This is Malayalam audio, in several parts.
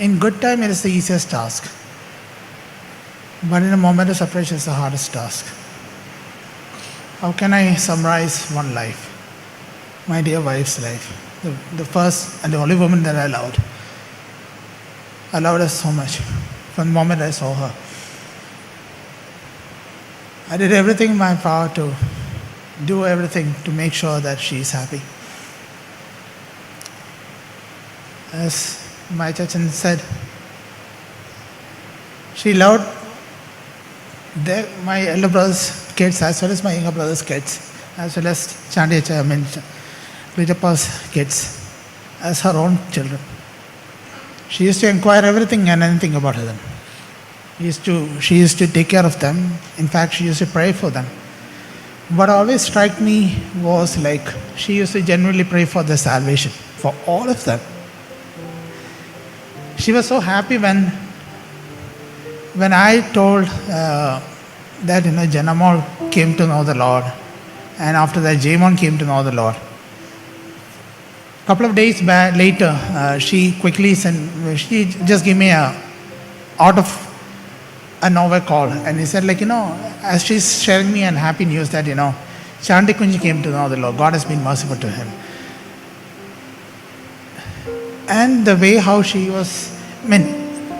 In good time, it is the easiest task. But in a moment of separation, it's the hardest task. How can I summarize one life? My dear wife's life. The, the first and the only woman that I loved. I loved her so much from the moment I saw her. I did everything in my power to do everything to make sure that she is happy. As my Chachan said, she loved my elder brother's kids as well as my younger brother's kids, as well as Chandi, I mean, Ritappa's kids, as her own children. She used to inquire everything and anything about them. She used to, she used to take care of them. In fact, she used to pray for them. What always struck me was like she used to genuinely pray for their salvation, for all of them. She was so happy when when I told uh, that you know Janamol came to know the Lord, and after that Jamon came to know the Lord. A couple of days back later, uh, she quickly sent. She just gave me a out of a nowhere call, and he said like you know as she's sharing me an happy news that you know Chandy Kunji came to know the Lord. God has been merciful to him. And the way how she was, I mean,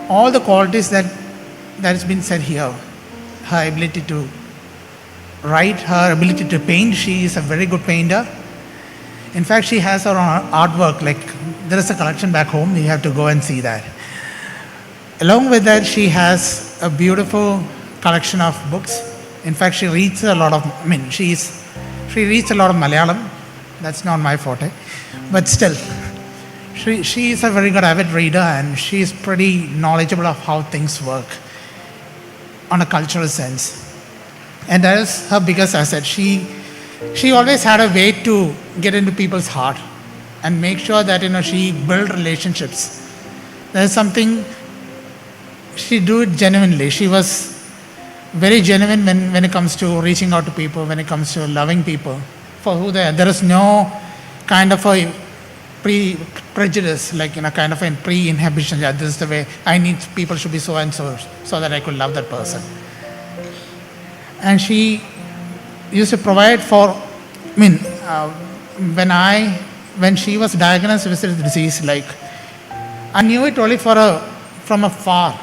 all the qualities that that has been said here, her ability to write, her ability to paint. She is a very good painter. In fact, she has her own artwork. Like there is a collection back home. You have to go and see that. Along with that, she has a beautiful collection of books. In fact, she reads a lot of. I mean, she's she reads a lot of Malayalam. That's not my forte, but still, she she is a very good avid reader and she is pretty knowledgeable of how things work on a cultural sense. And that is her biggest asset. She she always had a way to get into people's heart and make sure that you know she built relationships. There's something she do it genuinely. She was very genuine when, when it comes to reaching out to people, when it comes to loving people for who they are. There is no kind of a pre prejudice, like you know, kind of a pre inhibition. Yeah, this is the way I need people should be so and so, so that I could love that person. And she used to provide for. I mean, uh, when I when she was diagnosed with this disease, like I knew it only for a from afar,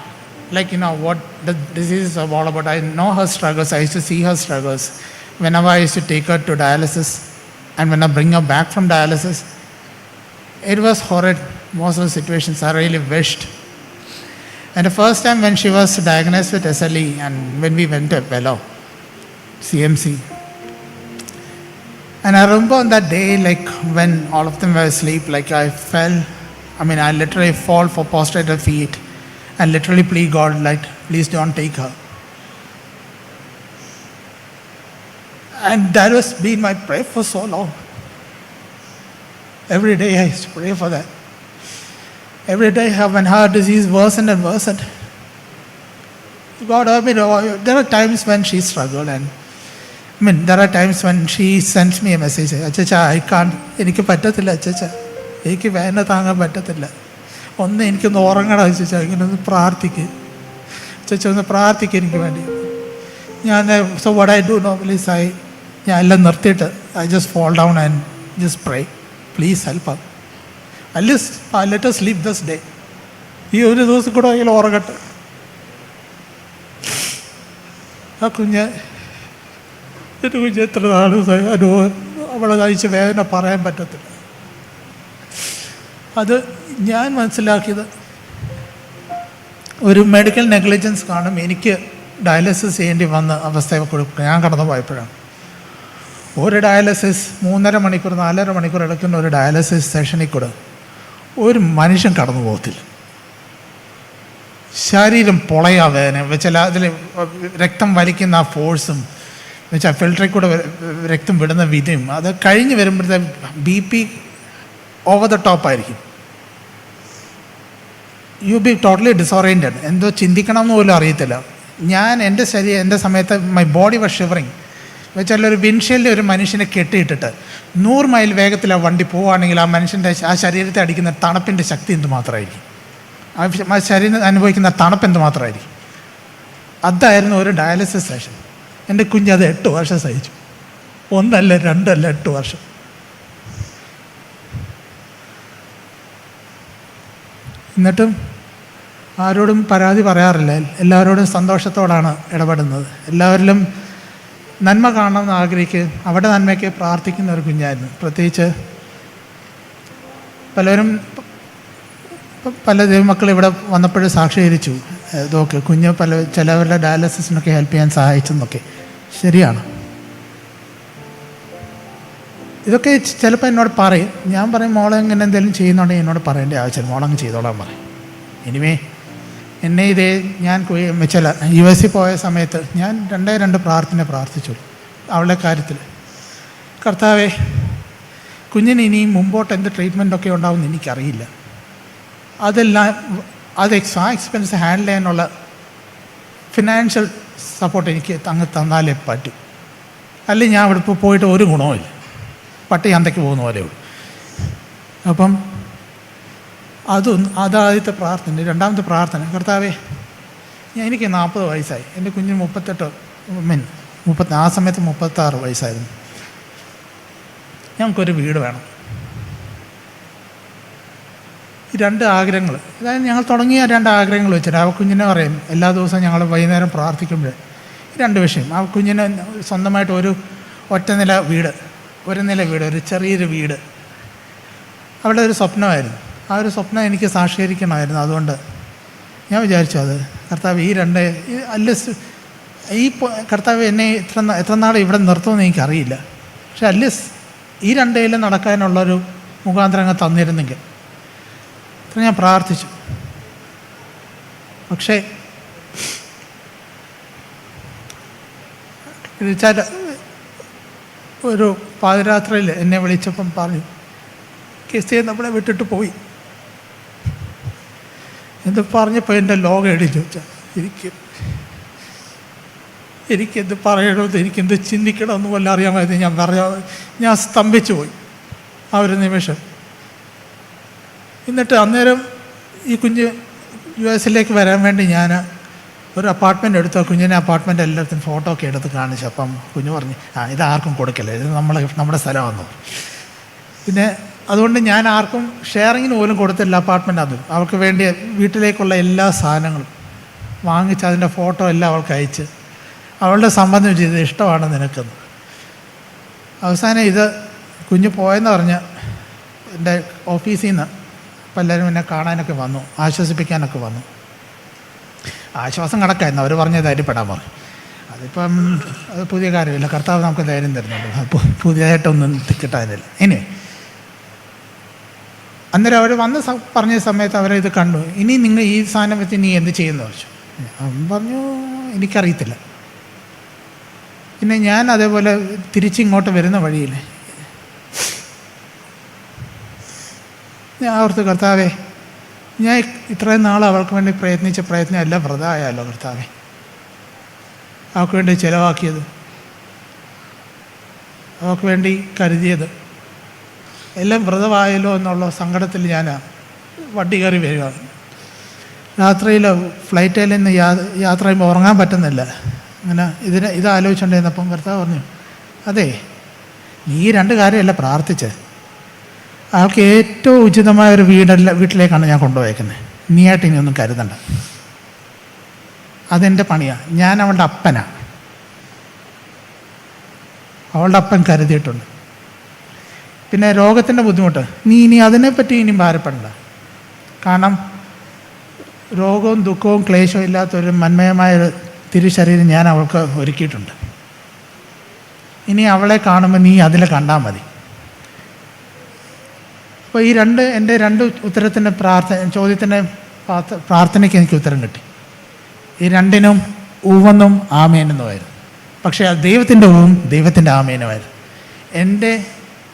like you know what the disease is all about. I know her struggles. I used to see her struggles whenever I used to take her to dialysis, and when I bring her back from dialysis it was horrid, most of the situations. I really wished. And the first time when she was diagnosed with SLE and when we went to Bello, CMC. And I remember on that day, like when all of them were asleep, like I fell, I mean, I literally fall for prostrated feet and literally plead God, like, please don't take her. And that was been my prayer for so long. Every day I used to pray for that. Every day when her disease worsened and worsened. God, I mean, oh, there are times when she struggled and I mean, there are times when she sends me a message, അച്ചച്ച I കാൺ എനിക്ക് പറ്റത്തില്ല അച്ചച്ച എനിക്ക് വേദന താങ്ങാൻ പറ്റത്തില്ല ഒന്ന് എനിക്കൊന്ന് ഉറങ്ങണം അച്ചച്ച ഇങ്ങനെ ഒന്ന് പ്രാർത്ഥിക്ക് അച്ചച്ച ഒന്ന് പ്രാർത്ഥിക്ക് എനിക്ക് വേണ്ടി ഞാൻ so what I do normally say ഞാൻ എല്ലാം നിർത്തിയിട്ട് I just fall down and just pray please help at least let us leave this day ഈ ഒരു ദിവസം കൂടെ അതിൽ ഉറങ്ങട്ടെ. ആ കുഞ്ഞ് എന്റെ കുഞ്ഞ് എത്ര നാൾ അനുഭവം അവളെ കഴിച്ച വേദന പറയാൻ പറ്റത്തില്ല. അത് ഞാൻ മനസ്സിലാക്കിയത് ഒരു മെഡിക്കൽ നെഗ്ലിജൻസ് കാണും. എനിക്ക് ഡയാലിസിസ് ചെയ്യേണ്ടി വന്ന അവസ്ഥ കൊടുക്കുക ഞാൻ കടന്നു പോയപ്പോഴാണ് ഒരു ഡയാലിസിസ് മൂന്നര മണിക്കൂർ നാലര മണിക്കൂർ എടുക്കുന്ന ഒരു ഡയാലിസിസ് സെഷനിൽ കൂടെ ഒരു മനുഷ്യൻ കടന്നു പോകത്തില്ല. ശരീരം പൊളയാ വേദന വെച്ചാൽ അതിൽ രക്തം വലിക്കുന്ന ആ ഫോഴ്സും വെച്ചാൽ ഫിൽറ്ററിൽ കൂടെ രക്തം വിടുന്ന വിധയും അത് കഴിഞ്ഞ് വരുമ്പോഴത്തെ ബി പി ഓവർ ദ ടോപ്പായിരിക്കും യു ബി ടോട്ടലി ഡിസോറിയന്റഡ് എന്തോ ചിന്തിക്കണം എന്ന് പോലും അറിയത്തില്ല. ഞാൻ എന്റെ ശരീരം എന്റെ സമയത്ത് മൈ ബോഡി വാസ് ഷിവറിങ് വെച്ചാൽ ഒരു വിൻഷീൽഡിൽ ഒരു മനുഷ്യനെ കെട്ടിയിട്ടിട്ട് നൂറ് മൈൽ വേഗത്തിൽ ആ വണ്ടി പോവുകയാണെങ്കിൽ ആ മനുഷ്യന്റെ ആ ശരീരത്തെ അടിക്കുന്ന തണുപ്പിന്റെ ശക്തി എന്തുമാത്രമായിരിക്കും ആ ശരീരം അനുഭവിക്കുന്ന തണുപ്പ് എന്തുമാത്രമായിരിക്കും അതായിരുന്നു ഒരു ഡയാലിസിസ് സെഷൻ എന്റെ കുഞ്ഞ് അത് എട്ട് വർഷം സഹിച്ചു. ഒന്നല്ല രണ്ടല്ല എട്ട് വർഷം. എന്നിട്ടും ആരോടും പരാതി പറയാറില്ല. എല്ലാവരോടും സന്തോഷത്തോടാണ് ഇടപെടുന്നത്. എല്ലാവരിലും നന്മ കാണണമെന്ന് ആഗ്രഹിക്കുകയും അവിടെ നന്മയ്ക്ക് പ്രാർത്ഥിക്കുന്ന ഒരു കുഞ്ഞായിരുന്നു. പ്രത്യേകിച്ച് പലരും പല ദൈവമക്കൾ ഇവിടെ വന്നപ്പോഴും സാക്ഷീകരിച്ചു. ഇതൊക്കെ കുഞ്ഞ് പല ചിലവരുടെ ഡയാലിസിസിനൊക്കെ ഹെൽപ്പ് ചെയ്യാൻ സഹായിച്ചെന്നൊക്കെ. ശരിയാണ്. ഇതൊക്കെ ചിലപ്പോൾ എന്നോട് പറയും. ഞാൻ പറയും മോളെ ഇങ്ങനെ എന്തെങ്കിലും ചെയ്യുന്നുണ്ടെങ്കിൽ എന്നോട് പറയേണ്ട ആവശ്യമില്ല. മോളങ്ങ് ചെയ്തോളാൻ പറയും. ഇനിമേ എന്നെ ഇതേ ഞാൻ ചില യു എസിൽ പോയ സമയത്ത് ഞാൻ രണ്ടേ രണ്ട് പ്രാർത്ഥന പ്രാർത്ഥിച്ചു അവളുടെ കാര്യത്തിൽ. കർത്താവെ കുഞ്ഞിന് ഇനിയും മുമ്പോട്ട് എന്ത് ട്രീറ്റ്മെന്റൊക്കെ ഉണ്ടാവുമെന്ന് എനിക്കറിയില്ല. അതെല്ലാം അത് ആ എക്സ്പെൻസ് ഹാൻഡിൽ ചെയ്യാനുള്ള ഫിനാൻഷ്യൽ സപ്പോർട്ട് എനിക്ക് അങ്ങ് തന്നാലേ പറ്റൂ. അല്ലെങ്കിൽ ഞാൻ അവിടെ പോയിട്ട് ഒരു ഗുണവുമില്ല. പട്ടി അന്തയ്ക്ക് പോകുന്ന പോലെ ഉള്ളൂ അപ്പം അതൊന്ന് അതാദ്യത്തെ പ്രാർത്ഥന രണ്ടാമത്തെ പ്രാർത്ഥന. കർത്താവേ ഞാൻ എനിക്ക് നാൽപ്പത് വയസ്സായി. എന്റെ കുഞ്ഞിന് മുപ്പത്തെട്ട് മീൻ മുപ്പത്തി ആ സമയത്ത് മുപ്പത്താറ് വയസ്സായിരുന്നു. ഞങ്ങൾക്കൊരു വീട് വേണം. രണ്ട് ആഗ്രഹങ്ങൾ അതായത് ഞങ്ങൾ തുടങ്ങിയ രണ്ട് ആഗ്രഹങ്ങൾ വെച്ചിട്ട് ആ കുഞ്ഞിനെ പറയും എല്ലാ ദിവസവും ഞങ്ങൾ വൈകുന്നേരം പ്രാർത്ഥിക്കുമ്പോൾ രണ്ട് വിഷയം. ആ കുഞ്ഞിന് സ്വന്തമായിട്ട് ഒരു ഒറ്റ നില വീട് ഒരു നില വീട് ഒരു ചെറിയൊരു വീട്. അവളുടെ ഒരു സ്വപ്നമായിരുന്നു. ആ ഒരു സ്വപ്നം എനിക്ക് സാക്ഷീകരിക്കണമായിരുന്നു അതുകൊണ്ട് ഞാൻ വിചാരിച്ചു അത്. കർത്താവ് ഈ രണ്ട് അല്ല ഈ കർത്താവ് എന്നെ എത്ര എത്ര നാൾ ഇവിടെ നിർത്തുമെന്ന് എനിക്കറിയില്ല. പക്ഷെ അറ്റ്ലീസ്റ്റ് ഈ രണ്ടേലും നടക്കാനുള്ളൊരു മുഖാന്തരങ്ങൾ തന്നിരുന്നെങ്കിൽ അത്ര ഞാൻ പ്രാർത്ഥിച്ചു. പക്ഷേ വിളിച്ചാൽ ഒരു പാതിരാത്രിയിൽ എന്നെ വിളിച്ചപ്പം പറഞ്ഞു കെസ്റ്റിയെ നമ്മളെ വിട്ടിട്ട് പോയി. എന്ത് പറഞ്ഞപ്പോൾ എന്റെ ലോകം എഴുതി ചോദിച്ചാൽ എനിക്ക് എനിക്കെന്ത് പറയണമെന്ന് എനിക്കെന്ത് ചിന്തിക്കണമെന്ന് വല്ല അറിയാമായിരുന്നു ഞാൻ പറയാ ഞാൻ സ്തംഭിച്ചു പോയി ആ ഒരു നിമിഷം. എന്നിട്ട് അന്നേരം ഈ കുഞ്ഞ് യു എസിലേക്ക് വരാൻ വേണ്ടി ഞാൻ ഒരു അപ്പാർട്ട്മെന്റ് എടുത്തു. കുഞ്ഞിനെ അപ്പാർട്ട്മെന്റ് എല്ലാത്തിനും ഫോട്ടോ ഒക്കെ എടുത്ത് കാണിച്ചു. അപ്പം കുഞ്ഞ് പറഞ്ഞു ആ ഇത് ആർക്കും കൊടുക്കില്ല? ഇത് നമ്മളെ നമ്മുടെ സ്ഥലമാണെന്ന് പിന്നെ അതുകൊണ്ട് ഞാൻ ആർക്കും ഷെയറിങ്ങിന് പോലും കൊടുത്തില്ല അപ്പാർട്ട്മെന്റ് അത് അവൾക്ക് വേണ്ടി വീട്ടിലേക്കുള്ള എല്ലാ സാധനങ്ങളും വാങ്ങിച്ച് അതിന്റെ ഫോട്ടോ എല്ലാം അവൾക്ക് അയച്ച്. അവളുടെ സംബന്ധം ചെയ്ത് ഇഷ്ടമാണ് നിനക്കെന്ന് അവസാനം ഇത് കുഞ്ഞ് പോയെന്ന് പറഞ്ഞ് എന്റെ ഓഫീസിൽ നിന്ന് പലരും എന്നെ കാണാനൊക്കെ വന്നു ആശ്വസിപ്പിക്കാനൊക്കെ വന്നു. ആശ്വാസം കണക്കായിരുന്നു. അവർ പറഞ്ഞ ധൈര്യപ്പെടാൻ പറഞ്ഞു. അതിപ്പം അത് പുതിയ കാര്യമില്ല. കർത്താവ് നമുക്ക് ധൈര്യം തരുന്നുണ്ട്. പുതിയതായിട്ടൊന്നും കിട്ടാനില്ല. ഇനി അന്നേരം അവർ വന്ന പറഞ്ഞ സമയത്ത് അവരത് കണ്ടു. ഇനി നിങ്ങൾ ഈ സാധനം വെച്ച് നീ എന്ത് ചെയ്യുന്നു ചോദിച്ചു. അവൻ പറഞ്ഞു എനിക്കറിയത്തില്ല. പിന്നെ ഞാൻ അതേപോലെ തിരിച്ചിങ്ങോട്ട് വരുന്ന വഴിയിൽ ഞാൻ ഓർത്ത് കർത്താവേ ഞാൻ ഇത്രയും നാൾ അവൾക്ക് വേണ്ടി പ്രയത്നിച്ച പ്രയത്നം എല്ലാം വ്രതമായാലോ കർത്താവേ? അവൾക്ക് വേണ്ടി ചിലവാക്കിയത് അവൾക്ക് വേണ്ടി കരുതിയത് എല്ലാം വ്രതമായല്ലോ എന്നുള്ള സങ്കടത്തിൽ ഞാൻ വണ്ടി കയറി വരികയാണ് രാത്രിയിൽ ഫ്ലൈറ്റിൽ നിന്ന് യാത്ര ചെയ്യുമ്പോൾ ഉറങ്ങാൻ പറ്റുന്നില്ല. അങ്ങനെ ഇതിന് ഇത് ആലോചിച്ചുകൊണ്ടിരുന്നപ്പം ഭർത്താവ് പറഞ്ഞു അതെ നീ രണ്ട് കാര്യമല്ല പ്രാർത്ഥിച്ചത് ആൾക്ക് ഏറ്റവും ഉചിതമായ ഒരു വീടല്ല വീട്ടിലേക്കാണ് ഞാൻ കൊണ്ടുപോയേക്കുന്നത്. നീയായിട്ട് ഇനി ഒന്നും കരുതണ്ട. അതെന്റെ പണിയാണ് ഞാൻ അവളുടെ അപ്പനാണ് അവളുടെ അപ്പൻ കരുതിയിട്ടുണ്ട്. പിന്നെ രോഗത്തിന്റെ ബുദ്ധിമുട്ട്. നീ ഇനി അതിനെപ്പറ്റി ഇനി ഭാരപ്പെടണ്ട. കാരണം രോഗവും ദുഃഖവും ക്ലേശവും ഇല്ലാത്തൊരു മന്മയമായ ഒരു തിരുശരീരം ഞാൻ അവൾക്ക് ഒരുക്കിയിട്ടുണ്ട്. ഇനി അവളെ കാണുമ്പോൾ നീ അതിൽ കണ്ടാൽ മതി. അപ്പോൾ ഈ രണ്ട് എന്റെ രണ്ട് ഉത്തരത്തിന്റെ പ്രാർത്ഥന ചോദ്യത്തിന്റെ പ്രാർത്ഥനയ്ക്ക് എനിക്ക് ഉത്തരം കിട്ടി. ഈ രണ്ടിനും ഊവെന്നും ആമേനെന്നുമായിരുന്നു. പക്ഷേ ദൈവത്തിന്റെ ഊവും ദൈവത്തിന്റെ ആമേനുമായിരുന്നു. എന്റെ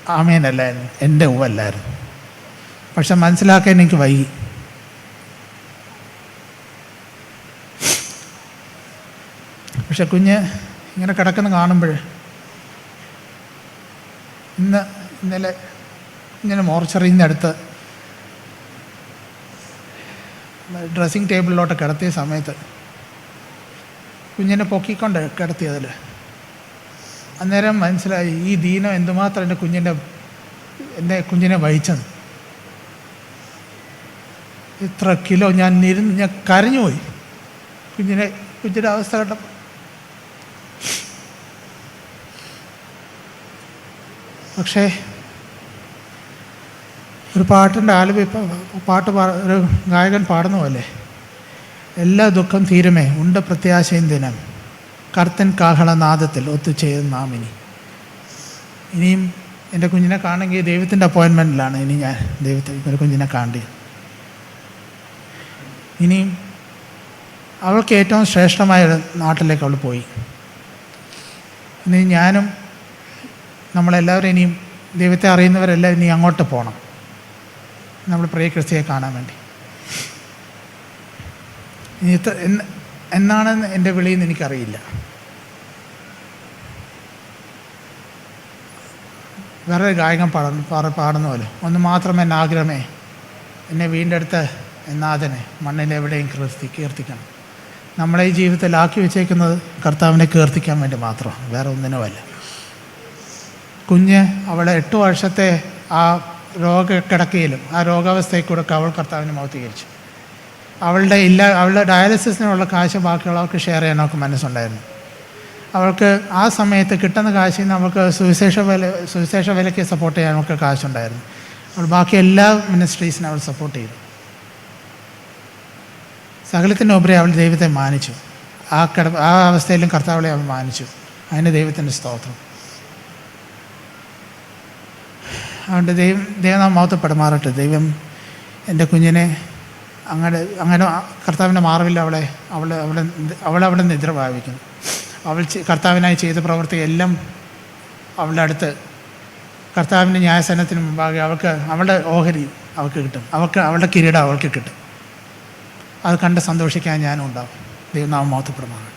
ആമേനല്ലായിരുന്നു. എന്റെ ഉവല്ലായിരുന്നു പക്ഷെ മനസ്സിലാക്കാൻ എനിക്ക് വൈകി. പക്ഷെ കുഞ്ഞ് ഇങ്ങനെ കിടക്കുന്ന കാണുമ്പോൾ ഇന്ന് ഇന്നലെ ഇങ്ങനെ മോർച്ചറിയിൽ ഡ്രസ്സിങ് ടേബിളിലോട്ട് കിടത്തിയ സമയത്ത് കുഞ്ഞിനെ പൊക്കിക്കൊണ്ട് കിടത്തിയതിൽ അന്നേരം മനസ്സിലായി ഈ ദീനം എന്തുമാത്രം എന്റെ കുഞ്ഞിന്റെ എന്റെ കുഞ്ഞിനെ വഹിച്ചത്. ഇത്ര കിലോ ഞാൻ ഇരുന്ന് ഞാൻ കരഞ്ഞുപോയി കുഞ്ഞിനെ കുഞ്ഞിന്റെ അവസ്ഥ കണ്ടപ്പോൾ. പക്ഷേ ഒരു പാട്ടിന്റെ ആലപി പാട്ട് പാ ഒരു ഗായകൻ പാടുന്ന പോലെ എല്ലാ ദുഃഖം തീരുമേ ഉണ്ട് പ്രത്യാശയും ദിനം. കർത്തൻ കാഹളനാദത്തിൽ ഒത്തുചേരും നാം ഇനി. ഇനിയും എന്റെ കുഞ്ഞിനെ കാണുമെങ്കിൽ ദൈവത്തിന്റെ അപ്പോയിൻമെന്റിലാണ് ഇനി ഞാൻ ദൈവത്തെ കുഞ്ഞിനെ കാണേണ്ടത്. ഇനിയും അവൾക്ക് ഏറ്റവും ശ്രേഷ്ഠമായ നാട്ടിലേക്ക് അവൾ പോയി. ഇനി ഞാനും നമ്മളെല്ലാവരും ഇനിയും ദൈവത്തെ അറിയുന്നവരെല്ലാം ഇനി അങ്ങോട്ട് പോകണം. നമ്മൾ പ്രിയ ക്രിസ്തിയെ കാണാൻ വേണ്ടി. ഇനി എന്നാണെന്ന് എന്ന് എന്നാണ് എന്റെ വിളിയെന്ന് എനിക്കറിയില്ല വേറെ ഗായകം പാടുന്നു പാടുന്ന പോലെ. ഒന്ന് മാത്രമേ ആഗ്രഹമേ എന്നെ വീണ്ടെടുത്ത് നാഥനെ മണ്ണിലെവിടെയും കീർത്തി കീർത്തിക്കണം. നമ്മളെ ഈ ജീവിതത്തിൽ ആക്കി വെച്ചേക്കുന്നത് കർത്താവിനെ കീർത്തിക്കാൻ വേണ്ടി മാത്രം വേറെ ഒന്നിനുമല്ല. കുഞ്ഞ് അവളെ എട്ട് വർഷത്തെ ആ രോഗക്കിടക്കയിലും ആ രോഗാവസ്ഥയിൽ കൂടെ അവൾ കർത്താവിനെ മൗത്തീകരിച്ചു അവളുടെ ഇല്ല അവളുടെ ഡയാലിസിസിനുള്ള കാശ് ബാക്കിയുള്ളവർക്ക് ഷെയർ ചെയ്യാൻ മനസ്സുണ്ടായിരുന്നു. അവൾക്ക് ആ സമയത്ത് കിട്ടുന്ന കാശിൽ നിന്ന് അവൾക്ക് സുവിശേഷ വില സുവിശേഷ വിലയ്ക്ക് സപ്പോർട്ട് ചെയ്യാൻ അവൾക്ക് കാശുണ്ടായിരുന്നു. അവൾ ബാക്കി എല്ലാ മിനിസ്ട്രീസിനും അവൾ സപ്പോർട്ട് ചെയ്തു. സകലത്തിനുപരി അവൾ ദൈവത്തെ മാനിച്ചു. ആ കിട ആ അവസ്ഥയിലും കർത്താവളെ അവൾ മാനിച്ചു. അതിന് ദൈവത്തിന്റെ സ്തോത്രം. അതുകൊണ്ട് ദൈവം ദൈവം നാം മൗത്തപ്പെടുമാറട്ടെ ദൈവം എന്റെ കുഞ്ഞിനെ അങ്ങനെ അങ്ങനെ കർത്താവിന്റെ മാറവില്ല അവളെ അവൾ അവളെ അവളവിടെ നിദ്ര ഭാവിക്കുന്നു അവൾ കർത്താവിനായി ചെയ്ത പ്രവൃത്തി എല്ലാം അവളുടെ അടുത്ത് കർത്താവിന്റെ ന്യായസനത്തിന് മുമ്പാകെ അവൾക്ക് അവളുടെ ഓഹരി അവൾക്ക് കിട്ടും. അവൾക്ക് അവളുടെ കിരീടം അവൾക്ക് കിട്ടും. അത് കണ്ട് സന്തോഷിക്കാൻ ഞാനും ഉണ്ടാവും. ദൈവം നാം മഹത്വപ്പെടുമാണ്